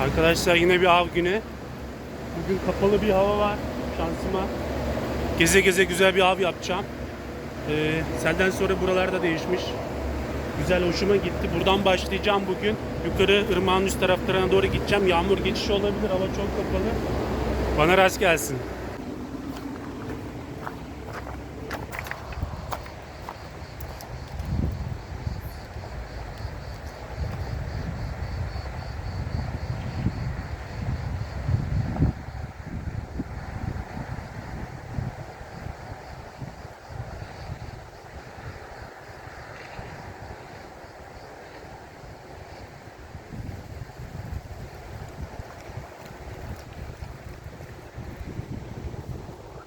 Arkadaşlar yine bir av günü. Bugün kapalı bir hava var şansıma. Geze geze güzel bir av yapacağım. Ee, senden sonra buralarda değişmiş. Güzel hoşuma gitti. Buradan başlayacağım bugün. Yukarı ırmağın üst taraflarına doğru gideceğim. Yağmur geçişi olabilir. Hava çok kapalı. Bana rast gelsin.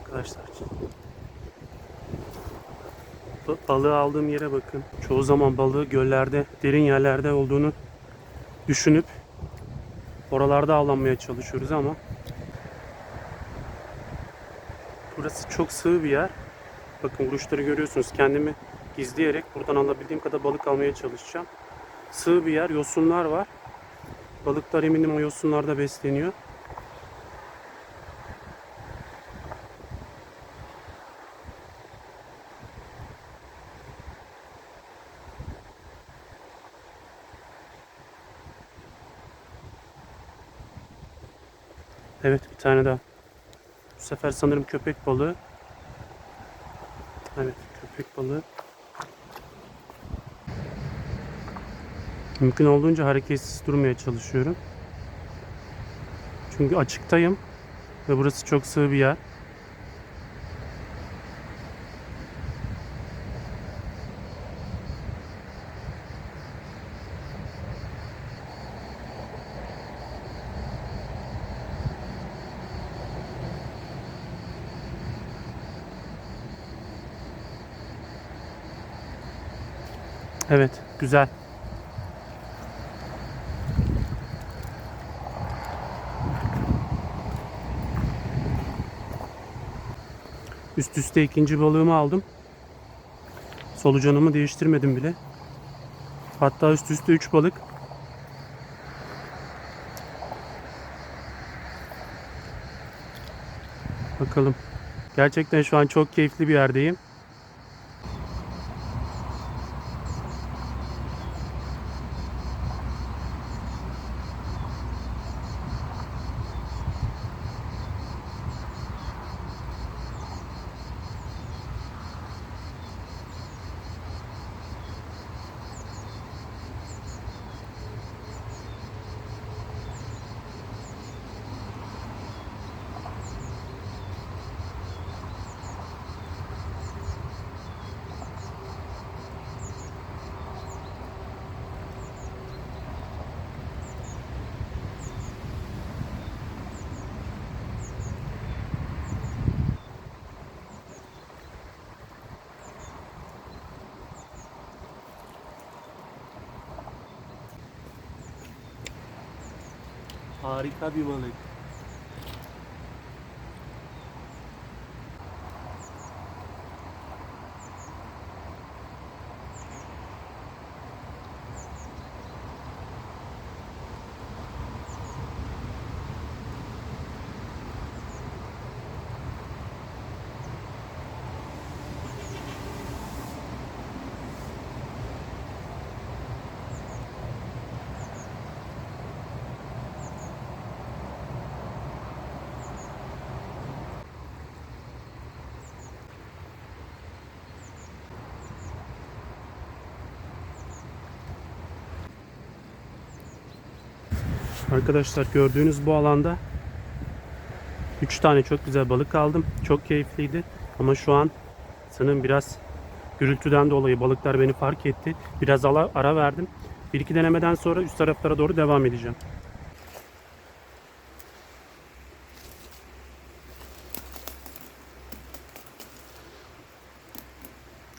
Arkadaşlar. Ba- Balığı aldığım yere bakın. Çoğu zaman balığı göllerde, derin yerlerde olduğunu düşünüp oralarda avlanmaya çalışıyoruz ama burası çok sığ bir yer. Bakın vuruşları görüyorsunuz. Kendimi gizleyerek buradan alabildiğim kadar balık almaya çalışacağım. Sığ bir yer, yosunlar var. Balıklar eminim o yosunlarda besleniyor. Evet bir tane daha. Bu sefer sanırım köpek balığı. Evet köpek balığı. Mümkün olduğunca hareketsiz durmaya çalışıyorum. Çünkü açıktayım ve burası çok sığ bir yer. Evet, güzel. Üst üste ikinci balığımı aldım. Solucanımı değiştirmedim bile. Hatta üst üste 3 balık. Bakalım. Gerçekten şu an çok keyifli bir yerdeyim. Harika bir balık. Arkadaşlar gördüğünüz bu alanda 3 tane çok güzel balık aldım. Çok keyifliydi. Ama şu an sanırım biraz gürültüden dolayı balıklar beni fark etti. Biraz ala, ara verdim. Bir iki denemeden sonra üst taraflara doğru devam edeceğim.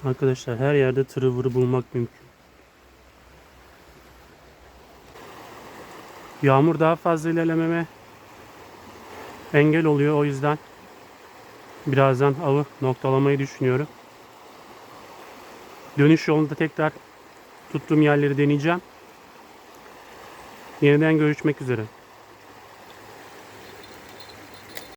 Arkadaşlar her yerde tırıvırı bulmak mümkün. Yağmur daha fazla ilerlememe engel oluyor. O yüzden birazdan avı noktalamayı düşünüyorum. Dönüş yolunda tekrar tuttuğum yerleri deneyeceğim. Yeniden görüşmek üzere.